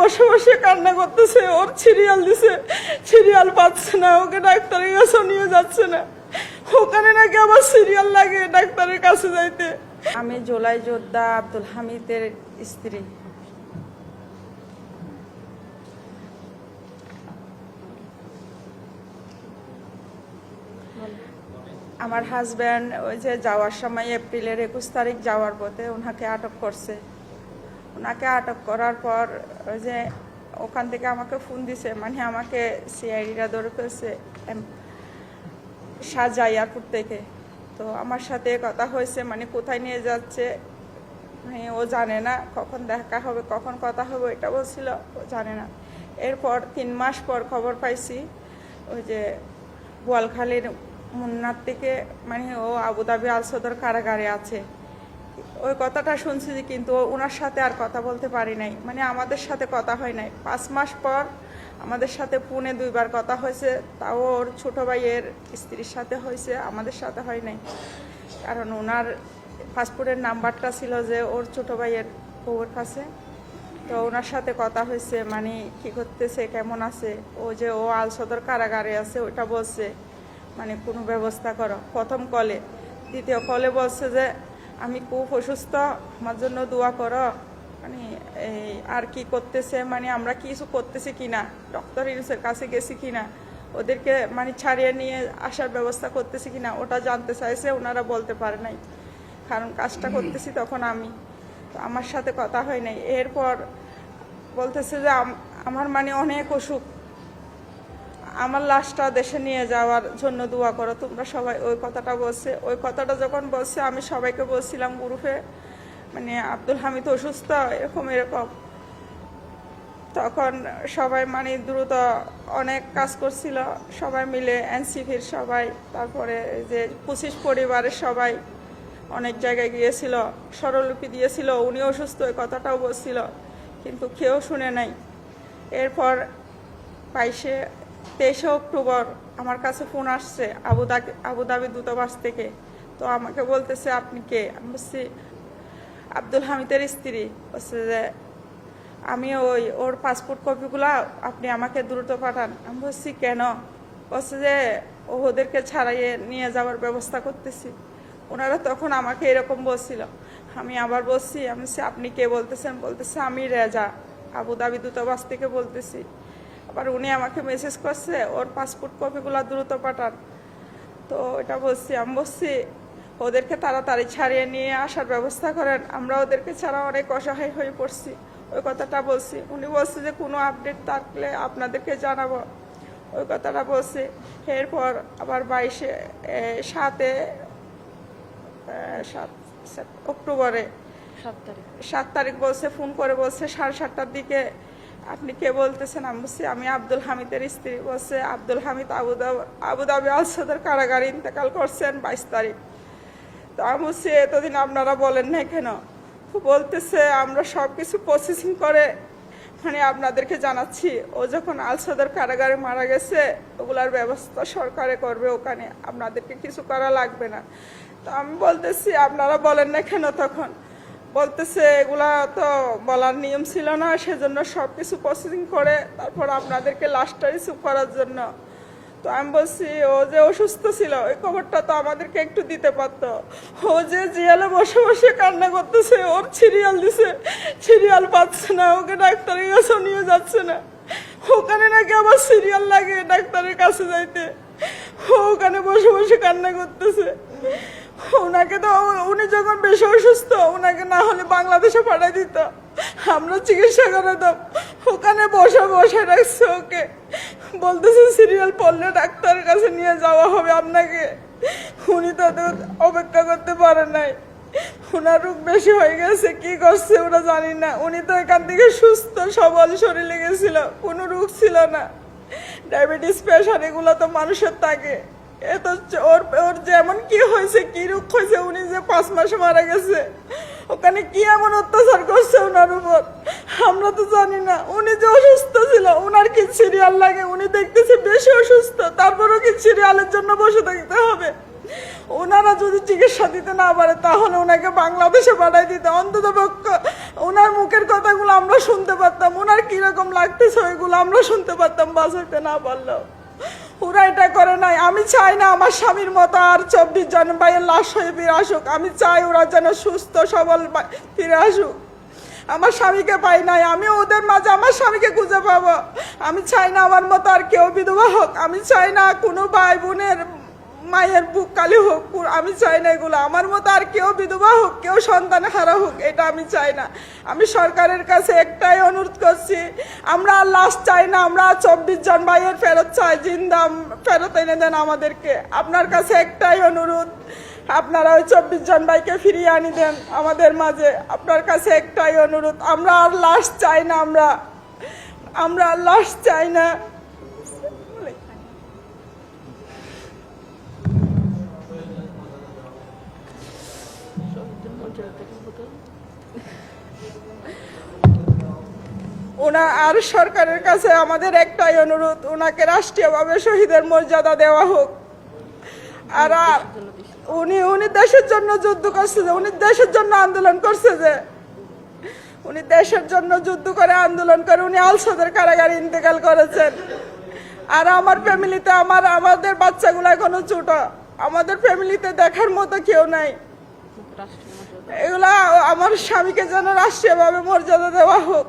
বসে বসে কান্না করতেছে, ওর সিরিয়াল দিছে, সিরিয়াল পাচ্ছে না, ওকে ডাক্তারের কাছে নিয়ে যাচ্ছে না। ওখানে নাকি আবার সিরিয়াল লাগে ডাক্তারের কাছে যাইতে। আমি জোলাই যোদ্ধা আব্দুল হামিদের স্ত্রী। আমার হাজব্যান্ড ওই যে যাওয়ার সময় এপ্রিলের একুশ তারিখ যাওয়ার পথে ওনাকে আটক করছে। ওনাকে আটক করার পর, ওই যে ওখান থেকে আমাকে ফোন দিছে মানে আমাকে সিআইডিরা ধরে ফেলছে শাহজা এয়ারপোর্ট থেকে। তো আমার সাথে কথা হয়েছে মানে কোথায় নিয়ে যাচ্ছে মানে ও জানে না, কখন দেখা হবে, কখন কথা হবে, এটা বলছিল, ও জানে না। এরপর তিন মাস পর খবর পাইছি, ওই যে বোয়ালখালীর মুন্নার থেকে মানে ও আবুধাবি আল সদর কারাগারে আছে। ওই কথাটা শুনছি যে কিন্তু ওনার সাথে আর কথা বলতে পারি নাই। মানে আমাদের সাথে কথা হয় নাই। পাঁচ মাস পর আমাদের সাথে পুনে দুইবার কথা হয়েছে। তাও ওর ছোটো ভাইয়ের স্ত্রীর সাথে হয়েছে, আমাদের সাথে হয় নাই। কারণ ওনার পাসপোর্টের নাম্বারটা ছিল যে ওর ছোট ভাইয়ের বউয়ের কাছে। তো ওনার সাথে কথা হয়েছে মানে কি করতেছে, কেমন আছে? ও যে ও আল সদর কারাগারে আছে ওটা বলছে। মানে কোনো ব্যবস্থা করো। প্রথম কলে দ্বিতীয় কলে বলছে যে আমি খুব অসুস্থ আমার জন্য দোয়া করো। মানে এই আর কি করতেছে মানে আমরা কিছু করতেছি কিনা ডক্টর ইউসের কাছে গেছি কিনা ওদেরকে মানে ছাড়িয়ে নিয়ে আসার ব্যবস্থা করতেছি কিনা ওটা জানতে চাইছে ওনারা বলতে পারে নাই। কারণ কাজটা করতেছি তখন আমি। তো আমার সাথে কথা হয় নাই। এরপর বলতেছে যে আমার মানে অনেক অসুখ। আমার লাশটা দেশে নিয়ে যাওয়ার জন্য দোয়া করো। তোমরা সবাই ওই কথাটা বলছে। ওই কথাটা যখন বলছে, আমি সবাইকে বলছিলাম গ্রুপে মানে আব্দুল হামিদ অসুস্থ, এরকম এরকম। তখন সবাই মানে দ্রুত অনেক কাজ করছিল। সবাই মিলে এনসিপির সবাই, তারপরে যে পঁচিশ পরিবারের সবাই অনেক জায়গায় গিয়েছিল, স্বরলিপি দিয়েছিল উনি অসুস্থ ওই কথাটাও বলছিল, কিন্তু কেউ শুনে নাই। এরপর বাইশে তেইশে অক্টোবর আমার কাছে ফোন আসছে আবুদাবি আবুধাবি দূতাবাস থেকে। তো আমাকে বলতেছে, আপনি কে? আমি বলছি, আব্দুল হামিদের স্ত্রী। বলছে যে, আমি ওই, ওর পাসপোর্ট কপিগুলো আপনি আমাকে দ্রুত পাঠান। আমি বলছি, কেন? বলছে যে, ওদেরকে ছাড়াইয়ে নিয়ে যাওয়ার ব্যবস্থা করতেছি। ওনারা তখন আমাকে এরকম বলছিল। আমি আবার বলছি, আমি আপনি কে? বলতেছেন বলতেছে, আমি রেজা। আবুধাবি দূতাবাস থেকে বলতেছি। আবার উনি আমাকে মেসেজ করছে ওর পাসপোর্ট কপিগুলো দ্রুত পাঠান। তো এটা বলছি আমি বলছি ওদেরকে তাড়াতাড়ি ছাড়িয়ে নিয়ে আসার ব্যবস্থা করেন। আমরা ওদেরকে ছাড়া অনেক অসহায় হয়ে পড়ছি। ওই কথাটা বলছি। উনি বলছে যে কোনো আপডেট থাকলে আপনাদেরকে জানাব। ওই কথাটা বলছি। এরপর আবার বাইশে সাতে সাত অক্টোবরে সাত তারিখ। সাত তারিখ বলছে ফোন করে বলছে সাড়ে সাতটার দিকে আপনি কে বলতেছেন? আমি বলছি, আমি আব্দুল হামিদের স্ত্রী বলছে, আব্দুল হামিদ আবুধাবি আল সদর কারাগারে ইন্তেকাল করছেন বাইশ তারিখ। তো আমি বলছি, এতদিন আপনারা বলেন না কেন? বলতেছে, আমরা সব কিছু প্রসেসিং করে মানে আপনাদেরকে জানাচ্ছি, ও যখন আল সদর কারাগারে মারা গেছে, ওগুলার ব্যবস্থা সরকারে করবে ওখানে, আপনাদেরকে কিছু করা লাগবে না। তো আমি বলতেছি, আপনারা বলেন না কেন তখন? বলতেছে, এগুলা তো বলার নিয়ম ছিল না, সেজন্য সব কিছু প্রসেসিং করে তারপর আপনাদেরকে লাস্টটা রিসিভ করার জন্য। তো আমি বলছি, ও যে অসুস্থ ছিল, ওই খবরটা তো আমাদেরকে একটু দিতে পারতো। ও যে জিয়ালে বসে বসে কান্না করতেছে, ওর সিরিয়াল দিছে, সিরিয়াল পাচ্ছে না, ওকে ডাক্তারের কাছে নিয়ে যাচ্ছে না। ওখানে নাকি আবার সিরিয়াল লাগে ডাক্তারের কাছে যাইতে। ওখানে বসে বসে কান্না করতেছে। ওনাকে তো উনি যখন বেশি অসুস্থ, ওনাকে না হলে বাংলাদেশে পাঠাই দিত। আমরা চিকিৎসা করাতাম। ওখানে বসে বসে রাখছে ওকে। বলতেছে, সিরিয়াল পড়লে ডাক্তারের কাছে নিয়ে যাওয়া হবে আপনাকে। উনি তো অপেক্ষা করতে পারে নাই। ওনার রোগ বেশি হয়ে গেছে, কি করছে ওরা জানি না। উনি তো এখান থেকে সুস্থ, সবল শরীরে গেছিল। কোনো রোগ ছিল না। ডায়াবেটিস, প্রেশার, এগুলো তো মানুষের থাকে। এ তো ওর ওর যেমন কি হয়েছে, কি রোগ হয়েছে, উনি যে পাঁচ মাসে মারা গেছে, ওখানে কি এমন অত্যাচার করছে ওনার উপর? আমরা তো জানি না। উনি যে অসুস্থ ছিল ওনার কি সিরিয়াল লাগে? উনি দেখতেছে বেশি অসুস্থ, তারপরেও কি সিরিয়ালের জন্য বসে থাকতে হবে? ওনারা যদি চিকিৎসা দিতে না পারে, তাহলে ওনাকে বাংলাদেশে পাঠাই দিতে। অন্তত পক্ষ ওনার মুখের কথাগুলো আমরা শুনতে পারতাম ওনার কীরকম লাগতেছে ওইগুলো আমরা শুনতে পারতাম, বাঁচাইতে না পারলেও। ওরা এটা করে নাই। আমি চাই না আমার স্বামীর মতো আর চব্বিশ জন ভাইয়ের লাশ হয়ে ফিরে আসুক। আমি চাই ওরা যেন সুস্থ, সবল ফিরে আসুক। আমার স্বামীকে পাই নাই। আমি ওদের মাঝে আমার স্বামীকে খুঁজে পাবো। আমি চাই না আমার মতো আর কেউ বিধবা হোক। আমি চাই না কোনো ভাই বোনের মায়ের বুক কালি হোক আমি চাই না এগুলো। আমার মতো আর কেউ বিধবা হোক, কেউ সন্তান হারা হোক, এটা আমি চাই না। আমি সরকারের কাছে একটাই অনুরোধ করছি, আমরা আর লাশ চাই না, আমরা চব্বিশ জন ভাইয়ের ফেরত চাই জিন্দাম ফেরত এনে দেন আমাদেরকে। আপনার কাছে একটাই অনুরোধ, আপনারা ওই চব্বিশ জন ভাইকে ফিরিয়ে আনি দেন আমাদের মাঝে। আপনার কাছে একটাই অনুরোধ, আমরা আর লাশ চাই না, আমরা আমরা লাশ চাই না। ওনা আর সরকারের কাছে আমাদের একটাই অনুরোধ ওনাকে রাষ্ট্রীয়ভাবে শহীদের মর্যাদা দেওয়া হোক। আর উনি উনি দেশের জন্য যুদ্ধ করছে যে উনি দেশের জন্য আন্দোলন করছে যে উনি দেশের জন্য যুদ্ধ করে আন্দোলন করে উনি আলসাদের কারাগারে ইন্তেকাল করেছেন। আর আমার ফ্যামিলিতে আমার আমাদের বাচ্চাগুলো এখনও ছোট আমাদের ফ্যামিলিতে দেখার মতো কেউ নাই। এগুলা আমার স্বামীকে যেন রাষ্ট্রীয়ভাবে মর্যাদা দেওয়া হোক।